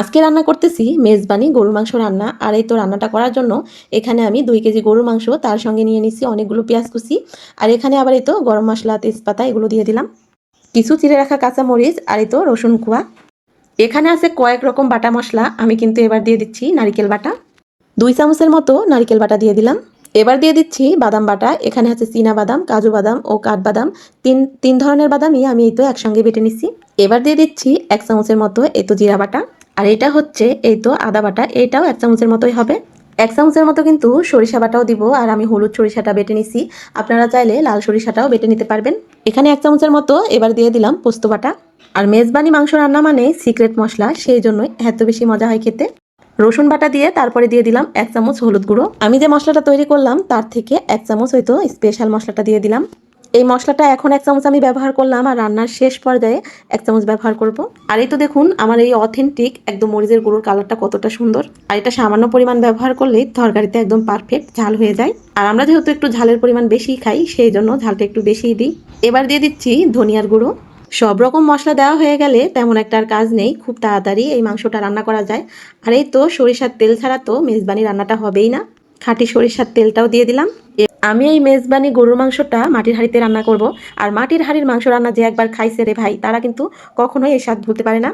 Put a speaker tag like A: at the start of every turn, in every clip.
A: আজকে রান্না করতেছি মেজবানি, গরুর মাংস রান্না। আর এই তো রান্নাটা করার জন্য এখানে আমি দুই কেজি গরুর মাংস, তার সঙ্গে নিয়ে নিচ্ছি অনেকগুলো পেঁয়াজ কুচি। আর এখানে আবার এই তো গরম মশলা, তেজপাতা এগুলো দিয়ে দিলাম। কিছু চিড়ে রাখা কাঁচা মরিচ আর এই তো রসুন কুয়া। এখানে আছে কয়েক রকম বাটা মশলা, আমি কিন্তু এবার দিয়ে দিচ্ছি নারিকেল বাটা। দুই চামচের মতো নারিকেল বাটা দিয়ে দিলাম। এবার দিয়ে দিচ্ছি বাদাম বাটা, এখানে আছে চীনা বাদাম, কাজু বাদাম ও কাঠবাদাম তিন তিন ধরনের বাদামই আমি এই তো একসঙ্গে বেটে নিচ্ছি এবার দিয়ে দিচ্ছি এক চামচের মতো এই তো জিরা বাটা। আর এটা হচ্ছে এই তো আদা বাটা, এটাও এক চামচের মতোই হবে। এক চামচের মতো কিন্তু সরিষা বাটাও দিব আর আমি হলুদ সরিষাটা বেটে নিছি। আপনারা চাইলে লাল সরিষাটাও বেটে নিতে পারবেন। এখানে এক চামচের মতো এবার দিয়ে দিলাম পোস্ত বাটা। আর মেজবানি মাংস রান্না মানে সিক্রেট মশলা, সেই জন্যই এত বেশি মজা হয় খেতে। রসুন বাটা দিয়ে তারপরে দিয়ে দিলাম এক চামচ হলুদ গুঁড়ো। আমি যে মশলাটা তৈরি করলাম, তার থেকে এক চামচ হয়তো স্পেশাল মশলাটা দিয়ে দিলাম। এই মশলাটা এখন এক চামচ আমি ব্যবহার করলাম আর রান্নার শেষ পর্যায়ে এক চামচ ব্যবহার করব। আর এই তো দেখুন, আমার এই অথেন্টিক একদম মরিচের গুঁড়োর কালারটা কতটা সুন্দর। আর এটা সামান্য পরিমাণ ব্যবহার করলেই তরকারিতে একদম পারফেক্ট ঝাল হয়ে যায়। আর আমরা যেহেতু একটু ঝালের পরিমাণ বেশি খাই, সেই জন্য ঝালটা একটু বেশিই দিই। এবার দিয়ে দিচ্ছি ধনিয়ার গুঁড়ো। সব রকম মশলা দেওয়া হয়ে গেলে তেমন একটা আর কাজ নেই, খুব তাড়াতাড়ি এই মাংসটা রান্না করা যায়। আর এই তো সরিষার তেল ছাড়া তো মেজবানি রান্নাটা হবেই না। খাঁটি সরিষার তেলটাও দিয়ে দিলাম। আমি এই মেজবানি গরুর মাংসটা মাটির হাঁড়িতে রান্না করব। আর মাটির হাঁড়ির মাংস রান্না যে একবার খাইছে রে ভাই, তারা কিন্তু কখনোই এই স্বাদ ভুলতে পারে না।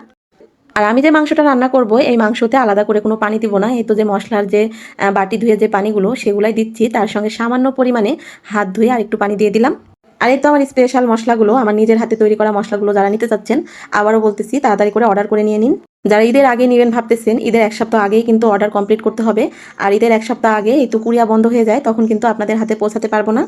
A: আর আমি যে মাংসটা রান্না করব, এই মাংসতে আলাদা করে কোনো পানি দিব না। এই তো যে মশলার যে বাটি ধুয়ে যে পানিগুলো, সেগুলাই দিচ্ছি। তার সঙ্গে সামান্য পরিমাণে হাত ধুয়ে আর একটু পানি দিয়ে দিলাম। আর এই তো আমার স্পেশাল মশলাগুলো, আমার নিজের হাতে তৈরি করা মশলাগুলো যারা নিতে চাচ্ছেন, আবারও বলতেছি, তাড়াতাড়ি করে অর্ডার করে নিয়ে নিন। যারা ঈদের আগে নেবেন ভাবতেছেন, ঈদের এক সপ্তাহ আগেই কিন্তু অর্ডার কমপ্লিট করতে হবে। আর ঈদের এক সপ্তাহ আগে এই তো কুরিয়া বন্ধ হয়ে যায়, তখন কিন্তু আপনাদের হাতে পৌঁছাতে পারব না।